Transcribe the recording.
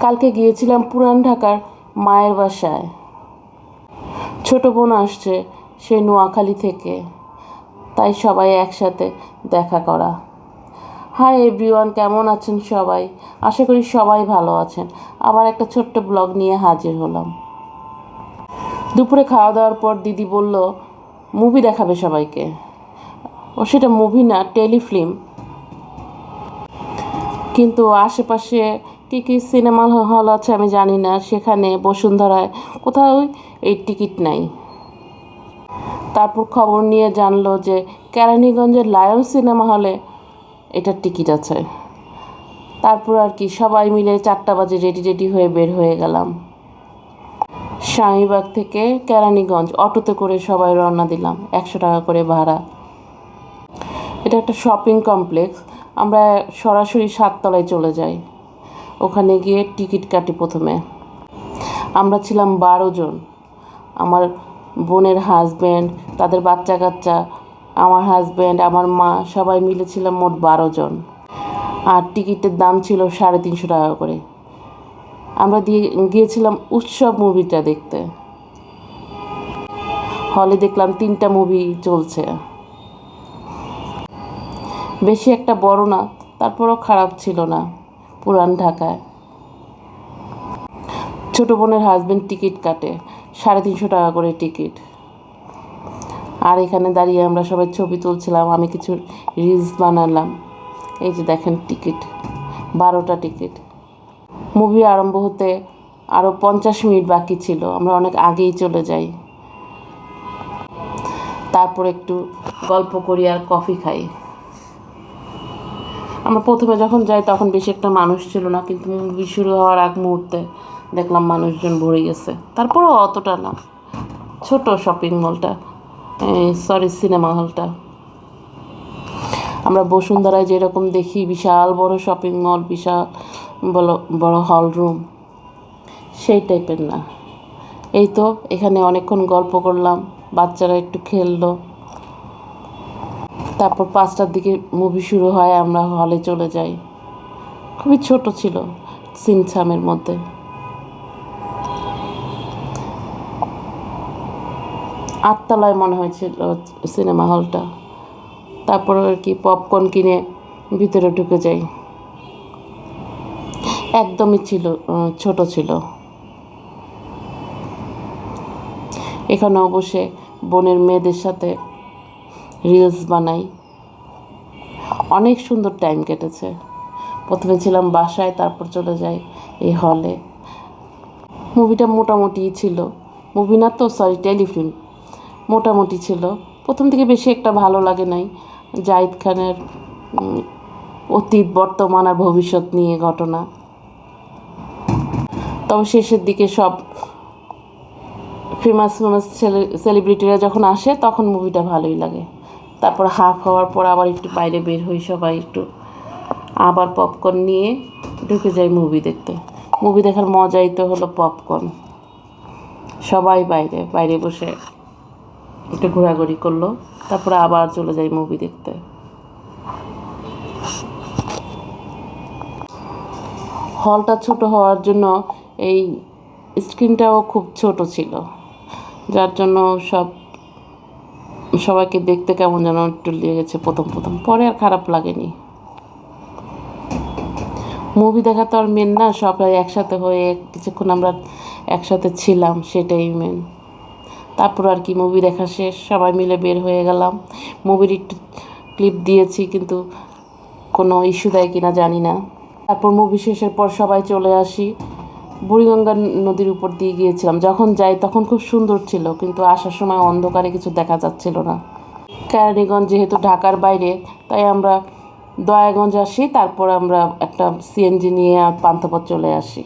কালকে গিয়েছিলাম পুরান ঢাকার মায়ের বাসায়। ছোট বোন আসছে, সে নোয়াখালী থেকে। তাই সবাই একসাথে দেখা করা। হাই এভরিওয়ান, কেমন আছেন সবাই? আশা করি সবাই ভালো আছেন। আবার একটা ছোট্ট ব্লগ নিয়ে হাজির হলাম। দুপুরে খাওয়া দাওয়ার পর দিদি বলল, মুভি দেখাবে সবাইকে। ও সেটা মুভি না, টেলিফিল্ম। কিন্তু আশেপাশে কী কী সিনেমা হল আছে আমি জানি না। সেখানে বসুন্ধরায় কোথাও এই টিকিট নাই। তারপর খবর নিয়ে জানলো যে কেরানীগঞ্জের লায়ন সিনেমা হলে এটার টিকিট আছে। তারপর আর কি, সবাই মিলে চারটা বাজে রেডি রেডি হয়ে বের হয়ে গেলাম। স্বামীবাগ থেকে কেরানীগঞ্জ অটোতে করে সবাই রওনা দিলাম, একশো টাকা করে ভাড়া। এটা একটা শপিং কমপ্লেক্স আমরা সরাসরি সাততলায় চলে যাই। ওখানে গিয়ে টিকিট কাটি প্রথমে। আমরা ছিলাম বারো জন। আমার বোনের হাজব্যান্ড তাদের বাচ্চা কাচ্চা আমার হাজব্যান্ড আমার মা, সবাই মিলে ছিলাম মোট বারো জন। আর টিকিটের দাম ছিল সাড়ে তিনশো টাকা করে। আমরা দিয়ে গিয়েছিলাম উৎসব মুভিটা দেখতে। হলে দেখলাম তিনটা মুভি চলছে। বেশি একটা বড় না, তারপরও খারাপ ছিল না। পুরান ঢাকায়। ছোটো বোনের হাজব্যান্ড টিকিট কাটে, সাড়ে তিনশো টাকা করে টিকিট আর এখানে দাঁড়িয়ে আমরা সবাই ছবি তুলছিলাম, আমি কিছু রিলস বানালাম। এই যে দেখেন টিকিট বারোটা টিকিট মুভি আরম্ভ হতে আরও পঞ্চাশ মিনিট বাকি ছিল, আমরা অনেক আগেই চলে যাই। তারপর একটু গল্প করি আর কফি খাই। আমরা প্রথমে যখন যাই তখন বেশি একটা মানুষ ছিল না, কিন্তু মুভি শুরু হওয়ার আগ মুহূর্তে দেখলাম মানুষজন ভরে গেছে। তারপরও অতটা না। ছোট শপিং মলটা সরি সিনেমা হলটা আমরা বসুন্ধরায় যেরকম দেখি, বিশাল বড় শপিং মল বিশাল বড় বড় হল রুম সেই টাইপের না। এই তো, এখানে অনেকক্ষণ গল্প করলাম, বাচ্চারা একটু খেললো। তারপর পাঁচটার দিকে মুভি শুরু হয়, আমরা হলে চলে যাই। খুবই ছোট ছিল সিনছামের মধ্যে। আটতলায় মনে হয়েছিল সিনেমা হলটা তারপর আর কি পপকর্ন কিনে ভিতরে ঢুকে যাই। একদমই ছিল ছোট ছিল। এখানেও বসে বোনের মেয়েদের সাথে রিলস বানাই। অনেক সুন্দর টাইম কেটেছে। প্রথমে ছিলাম বাসায়, তারপর চলে যাই এই হলে মুভিটা মোটামুটি ছিল। মুভি না তো সরি টেলিফিল্ম মোটামুটি ছিল। প্রথম থেকে বেশি একটা ভালো লাগে নাই। জাহিদ খানের অতীত, বর্তমান আর ভবিষ্যৎ নিয়ে ঘটনা। তবে শেষের দিকে সব ফেমাস ফেমাস সেলিব্রিটিরা যখন আসে, তখন মুভিটা ভালোই লাগে। তারপর হাফ হওয়ার পর আবার একটু বাইরে বের হই সবাই একটু। আবার পপকর্ন নিয়ে ঢুকে যাই মুভি দেখতে। মুভি দেখার মজাই তো হলো পপকর্ন সবাই বাইরে বাইরে বসে একটু ঘোরাঘুরি করল, তারপরে আবার চলে যাই মুভি দেখতে। হলটা ছোট হওয়ার জন্য এই স্ক্রিনটাও খুব ছোট ছিল। যার জন্য সব সবাইকে দেখতে কেমন যেন একটু লেগেছে প্রথম প্রথম। পরে আর খারাপ লাগেনি। মুভি দেখা তো আর মেন না সবাই একসাথে হয়ে কিছুক্ষণ আমরা একসাথে ছিলাম, সেটাই মেন তারপর আর কি মুভি দেখা শেষ, সবাই মিলে বের হয়ে গেলাম। মুভির একটু ক্লিপ দিয়েছি, কিন্তু কোনো ইস্যু দেয় কিনা জানি না। তারপর মুভি শেষের পর সবাই চলে আসি। বুড়িগঙ্গা নদীর উপর দিয়ে গিয়েছিলাম। যখন যাই তখন খুব সুন্দর ছিল, কিন্তু আসার সময় অন্ধকারে কিছু দেখা যাচ্ছিল না। কেরানীগঞ্জ যেহেতু ঢাকার বাইরে, তাই আমরা দয়াগঞ্জ আসি, তারপর আমরা একটা সিএনজি নিয়ে পান্থপথ চলে আসি।